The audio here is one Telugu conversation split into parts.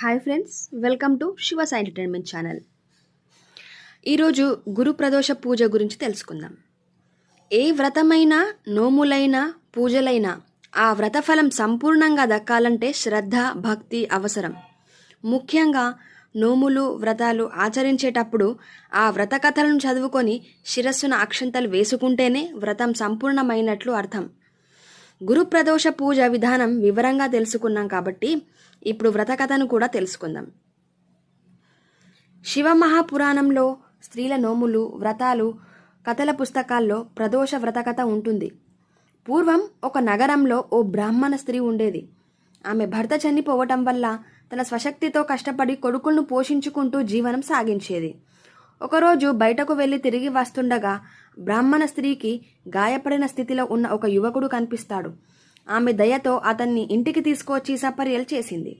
Hi friends welcome to Shivas entertainment channel. ఈరోజు గురు ప్రదోష పూజ గురించి తెలుసుకుందాం. ఏ వ్రతమైనా నోములైనా పూజలైనా ఆ వ్రతఫలం సంపూర్ణంగా దక్కాలంటే శ్రద్ధ భక్తి అవసరం. ముఖ్యంగా నోములు వ్రతాలు ఆచరించేటప్పుడు ఆ వ్రత కథలను చదువుకొని శిరస్సున అక్షంతలు వేసుకుంటేనే వ్రతం సంపూర్ణమైనట్లు అర్థం. గురుప్రదోష పూజ విధానం వివరంగా తెలుసుకున్నాం కాబట్టి ఇప్పుడు వ్రతకథను కూడా తెలుసుకుందాం. శివ మహాపురాణంలో స్త్రీల నోములు వ్రతాలు కథల పుస్తకాల్లో ప్రదోష వ్రతకథ ఉంటుంది. పూర్వం ఒక నగరంలో ఓ బ్రాహ్మణ స్త్రీ ఉండేది. ఆమె భర్త చనిపోవటం వల్ల తన స్వశక్తితో కష్టపడి కొడుకులను పోషించుకుంటూ జీవనం సాగించేది. ఒకరోజు బయటకు వెళ్ళి తిరిగి వస్తుండగా బ్రాహ్మణ స్త్రీకి గాయపడిన స్థితిలో ఉన్న ఒక యువకుడు కనిపిస్తాడు. ఆమె దయతో అతన్ని ఇంటికి తీసుకొచ్చి సపర్యలు చేసింది.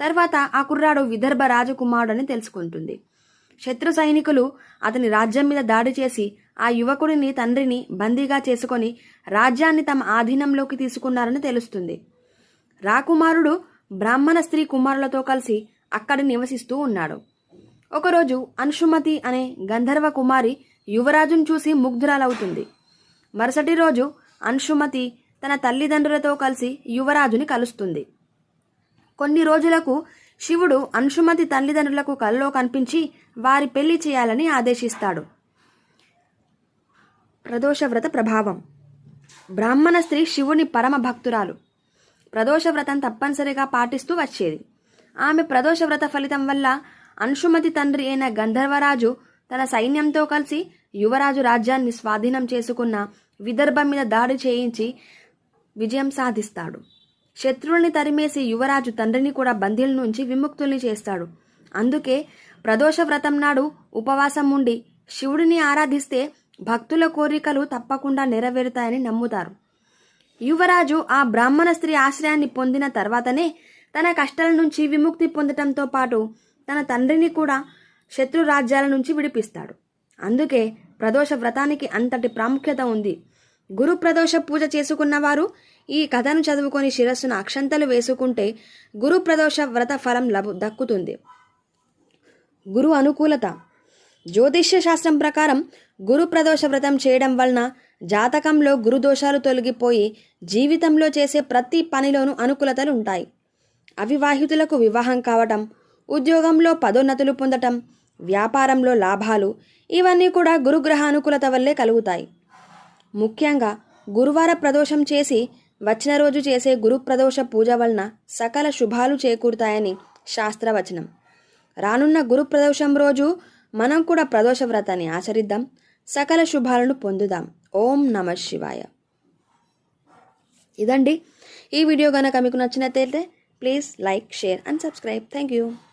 తర్వాత ఆ కుర్రాడు విదర్భ రాజకుమారుడని తెలుసుకుంటుంది. శత్రు సైనికులు అతని రాజ్యం మీద దాడి చేసి ఆ యువకుడిని తండ్రిని బందీగా చేసుకొని రాజ్యాన్ని తమ ఆధీనంలోకి తీసుకున్నారని తెలుస్తుంది. రాకుమారుడు బ్రాహ్మణ స్త్రీ కుమారులతో కలిసి అక్కడ నివసిస్తూ ఉన్నాడు. ఒకరోజు అనుషుమతి అనే గంధర్వ కుమారి యువరాజును చూసి ముగ్ధురాలవుతుంది. మరుసటి రోజు అనుషుమతి తన తల్లిదండ్రులతో కలిసి యువరాజుని కలుస్తుంది. కొన్ని రోజులకు శివుడు అనుషుమతి తల్లిదండ్రులకు కలలో కనిపించి వారి పెళ్ళి చేయాలని ఆదేశిస్తాడు. ప్రదోషవ్రత ప్రభావం. బ్రాహ్మణ స్త్రీ శివుని పరమ భక్తురాలు. ప్రదోష వ్రతం తప్పనిసరిగా పాటిస్తూ వచ్చేది. ఆమె ప్రదోష వ్రత ఫలితం వల్ల అంశుమతి తండ్రి అయిన గంధర్వరాజు తన సైన్యంతో కలిసి యువరాజు రాజ్యాన్ని స్వాధీనం చేసుకున్న విదర్భం మీద దాడి చేయించి విజయం సాధిస్తాడు. శత్రువుల్ని తరిమేసి యువరాజు తండ్రిని కూడా బందీల నుంచి విముక్తుల్ని చేస్తాడు. అందుకే ప్రదోష వ్రతం నాడు ఉపవాసం ఉండి శివుడిని ఆరాధిస్తే భక్తుల కోరికలు తప్పకుండా నెరవేరుతాయని నమ్ముతారు. యువరాజు ఆ బ్రాహ్మణ స్త్రీ ఆశ్రయాన్ని పొందిన తర్వాతనే తన కష్టాల నుంచి విముక్తి పొందటంతో పాటు తన తండ్రిని కూడా శత్రు రాజ్యాల నుంచి విడిపిస్తాడు. అందుకే ప్రదోష వ్రతానికి అంతటి ప్రాముఖ్యత ఉంది. గురు ప్రదోష పూజ చేసుకున్నవారు ఈ కథను చదువుకొని శిరస్సున అక్షంతలు వేసుకుంటే గురు ప్రదోష వ్రత ఫలం లభు దక్కుతుంది. గురు అనుకూలత. జ్యోతిష్య శాస్త్రం ప్రకారం గురు ప్రదోష వ్రతం చేయడం వలన జాతకంలో గురుదోషాలు తొలగిపోయి జీవితంలో చేసే ప్రతి పనిలోనూ అనుకూలతలు ఉంటాయి. అవివాహితులకు వివాహం కావటం ఉద్యోగంలో పదోన్నతులు పొందటం వ్యాపారంలో లాభాలు ఇవన్నీ కూడా గురుగ్రహానుకూలత వల్లే కలుగుతాయి. ముఖ్యంగా గురువార ప్రదోషం చేసి వచ్చిన రోజు చేసే గురు ప్రదోష పూజ వలన సకల శుభాలు చేకూరుతాయని శాస్త్రవచనం. రానున్న గురు ప్రదోషం రోజు మనం కూడా ప్రదోష వ్రతాన్ని ఆచరిద్దాం సకల శుభాలను పొందుదాం. ఓం నమ శివాయ. ఇదండి. ఈ వీడియో కనుక మీకు నచ్చినట్లయితే please like share and subscribe. Thank you.